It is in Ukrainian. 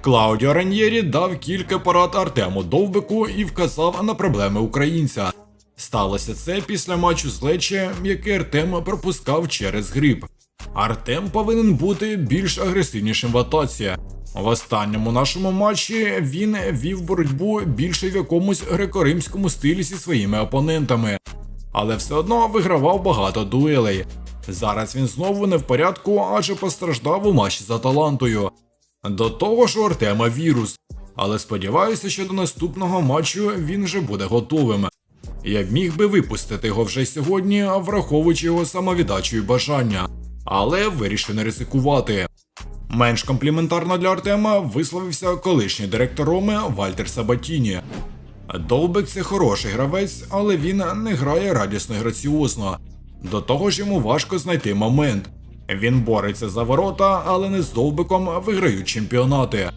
Клаудіо Раньєрі дав кілька порад Артему Довбику і вказав на проблеми українця. Сталося це після матчу з Лече, який Артем пропускав через гриб. Артем повинен бути більш агресивнішим в атаці. В останньому нашому матчі він вів боротьбу більше в якомусь греко-римському стилі зі своїми опонентами, але все одно вигравав багато дуелей. Зараз він знову не в порядку, адже постраждав у матчі з Аталантою. До того ж у Артема вірус, але сподіваюся, що до наступного матчу він вже буде готовим. Я міг би випустити його вже сьогодні, враховуючи його самовіддачу і бажання, але вирішив не ризикувати. Менш компліментарно для Артема висловився колишній директор Роми Вальтер Сабатіні. Довбик це хороший гравець, але він не грає радісно і граціозно. До того ж йому важко знайти момент. Він бореться за ворота, але не з довбиком виграють чемпіонати.